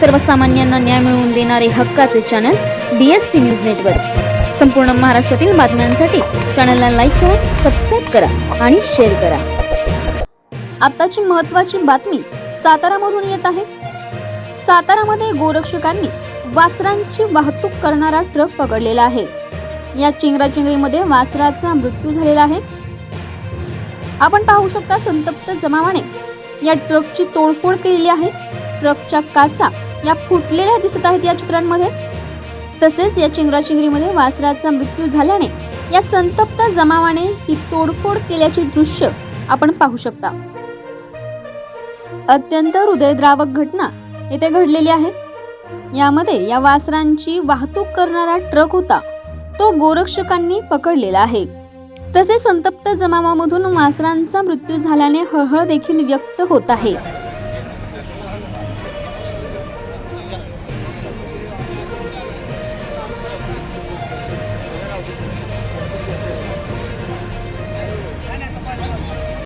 सर्वसामान्यांना न्याय मिळवून देणारे हक्काचे channel B S P news network संपूर्ण महाराष्ट्रातील बातम्यांसाठी चॅनलला लाईक करा सबस्क्राईब करा आणि शेअर करा. आताची महत्वाची बातमी सातारामधून येत आहे. सातारामध्ये गोरक्षकांनी वासरांची वाहतूक करणारा ट्रक पकडलेला आहे. या चिंगराचिंगरीमध्ये वासराचा मृत्यू झालेला आहे. आपण पाहू शकता संतप्त जमावाने या ट्रकची तोडफोड केलेली आहे. ट्रकच्या काचा या फुटलेल्या दिसत आहेत या चित्रांमध्ये. तसेच या चिंगराचिंगरीमध्ये वासराचा मृत्यू झाल्याने या संतप्त जमावाने ही तोडफोड केल्याचे दृश्य आपण पाहू शकता. अत्यंत हृदयद्रावक घटना येथे घडलेली आहे. यामध्ये या वासरांची वाहतूक करणारा ट्रक होता तो गोरक्षकांनी पकडलेला आहे. तसेच संतप्त जमावामधून वासरांचा मृत्यू झाल्याने हळहळ देखील व्यक्त होत आहे.